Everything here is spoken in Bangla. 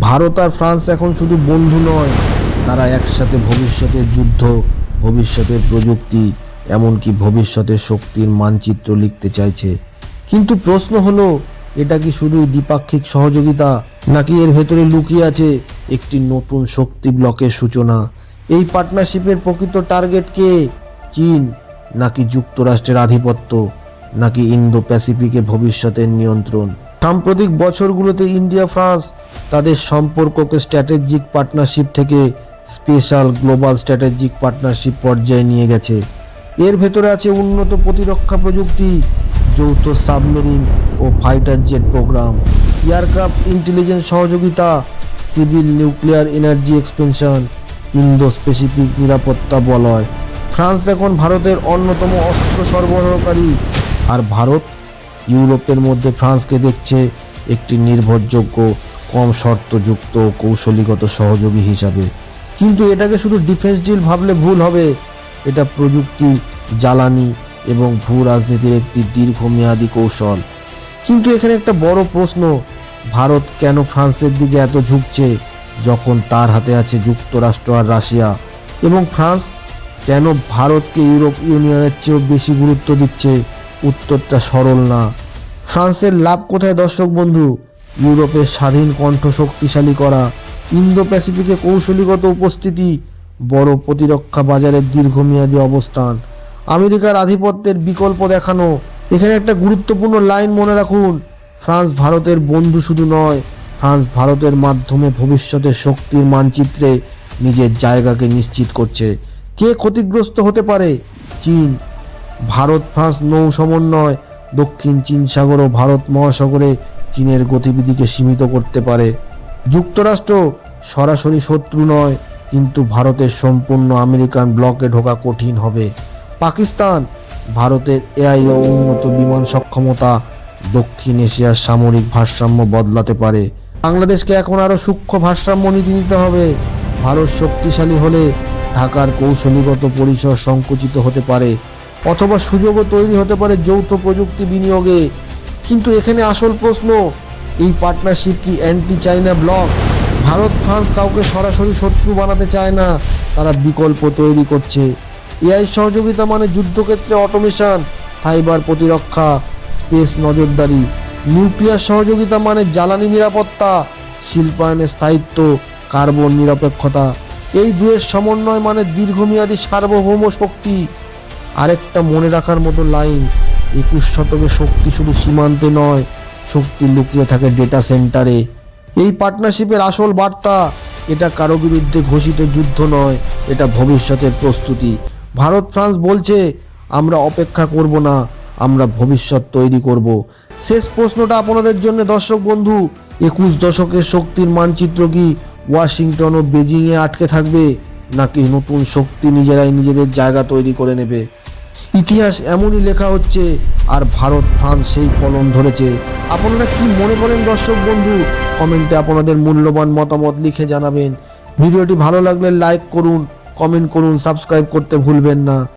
ভারত আর ফ্রান্স এখন শুধু বন্ধু নয়, তারা একসাথে ভবিষ্যতের যুদ্ধ, ভবিষ্যতের প্রযুক্তি, এমনকি ভবিষ্যতের শক্তির মানচিত্র লিখতে চাইছে। কিন্তু প্রশ্ন হলো, এটা কি শুধুই দ্বিপাক্ষিক সহযোগিতা, নাকি এর ভেতরে লুকিয়ে আছে একটি নতুন শক্তি ব্লকের সূচনা? এই পার্টনারশিপের প্রকৃত টার্গেট কে? চীন, নাকি যুক্তরাষ্ট্রের আধিপত্য, নাকি ইন্দো প্যাসিফিকে ভবিষ্যতের নিয়ন্ত্রণ? সাম্প্রতিক বছরগুলোতে ইন্ডিয়া ফ্রান্স তাদের সম্পর্ককে স্ট্র্যাটেজিক পার্টনারশিপ থেকে স্পেশাল গ্লোবাল স্ট্র্যাটেজিক পার্টনারশিপ পর্যায়ে নিয়ে গেছে। এর ভেতরে আছে উন্নত প্রতিরক্ষা প্রযুক্তি, যৌথ সাবমেরিন ও fighter jet programme aircraft intelligence সহযোগিতা civil nuclear energy expansion Indo Pacific নিরাপত্তা বলয়। ফ্রান্স এখন ভারতের অন্যতম অস্ত্র সরবরাহকারী আর ভারত ইউরোপের মধ্যে ফ্রান্সকে দেখছে একটি নির্ভরযোগ্য কম শর্তযুক্ত, কৌশলীগত সহযোগী হিসাবে। কিন্তু এটাকে শুধু ডিফেন্স ডিল ভাবলে ভুল হবে। এটা প্রযুক্তি, জ্বালানি এবং ভূ রাজনীতির একটি দীর্ঘমেয়াদী কৌশল। কিন্তু এখানে একটা বড় প্রশ্ন, ভারত কেন ফ্রান্সের দিকে এত ঝুঁকছে, যখন তার হাতে আছে যুক্তরাষ্ট্র আর রাশিয়া? এবং ফ্রান্স কেন ভারতকে ইউরোপ ইউনিয়নের চেয়েও বেশি গুরুত্ব দিচ্ছে? উত্তরটা সরল না। ফ্রান্সের লাভ কোথায় দর্শক বন্ধু? ইউরোপের স্বাধীন কণ্ঠ শক্তিশালী করা ইন্দো প্যাসিফিকে কৌশলীগত উপস্থিতি, বড় প্রতিরক্ষা বাজারের দীর্ঘমেয়াদী অবস্থান, আমেরিকার আধিপত্যের বিকল্প দেখানো। এখানে একটা গুরুত্বপূর্ণ লাইন মনে রাখুন, ফ্রান্স ভারতের বন্ধু শুধু নয়, ফ্রান্স ভারতের মাধ্যমে ভবিষ্যতের শক্তির মানচিত্রে নিজের জায়গাকে নিশ্চিত করছে। কে ক্ষতিগ্রস্ত হতে পারে? চীন। ভারত ফ্রান্স নৌ সমন্বয় দক্ষিণ চীন সাগর ও ভারত মহাসাগরে চীনের গতিবিধিকে সীমিত করতে পারে। যুক্তরাষ্ট্র সরাসরি শত্রু নয়, কিন্তু ভারতের সম্পূর্ণ আমেরিকান ব্লকে ঢোকা কঠিন হবে। পাকিস্তান, ভারতের এআই ও উন্নত বিমান সক্ষমতা দক্ষিণ এশিয়ার সামরিক ভারসাম্য বদলাতে পারে। বাংলাদেশকে এখন আরও সূক্ষ্ম ভারসাম্য নীতি নিতে হবে। ভারত শক্তিশালী হলে ঢাকার কৌশলীগত পরিসর সংকুচিত হতে পারে। অথবা সুযোগও তৈরি হতে পারে যৌথ প্রযুক্তি বিনিয়োগে। কিন্তু এখানে আসল প্রশ্ন, এই পার্টনারশিপ কি anti China block Bharat, France কাউকে সরাসরি শত্রু বানাতে চায় না, তারা বিকল্প তৈরি করছে। এআই সহযোগিতা মানে যুদ্ধক্ষেত্রে অটোমেশন সাইবার প্রতিরক্ষা স্পেস নজরদারি। নিউক্লিয়ার সহযোগিতা মানে জ্বালানি নিরাপত্তা, শিল্পায়নের স্থায়িত্ব কার্বন নিরপেক্ষতা। এই দুয়ের সমন্বয় মানে দীর্ঘমেয়াদী সার্বভৌম শক্তি। আরেকটা মনে রাখার মতো লাইন একুশ শতকে শক্তি শুধু সীমান্তে নয়, শক্তি লুকিয়ে থাকে ডেটা সেন্টারে এই পার্টনারশিপের আসল বার্তা, এটা কারও বিরুদ্ধে ঘোষিত যুদ্ধ নয়, এটা ভবিষ্যতের প্রস্তুতি। ভারত, ফ্রান্স বলছে, আমরা অপেক্ষা করব না, আমরা ভবিষ্যৎ তৈরি করব। শেষ প্রশ্নটা আপনাদের জন্য, দর্শক বন্ধু, একুশ দশকের শক্তির মানচিত্র কি ওয়াশিংটন ও বেজিংয়ে আটকে থাকবে, নাকি নতুন শক্তি নিজেরাই নিজেদের জায়গা তৈরি করে নেবে? ইতিহাস এমনই লেখা হচ্ছে, আর ভারত, ফ্রান্স সেই কলম ধরেছে। আপনারা কি মনে করেন দর্শক বন্ধু? কমেন্টে আপনাদের মূল্যবান মতামত লিখে জানাবেন। ভিডিওটি ভালো লাগলে লাইক করুন কমেন্ট করুন সাবস্ক্রাইব করতে ভুলবেন না।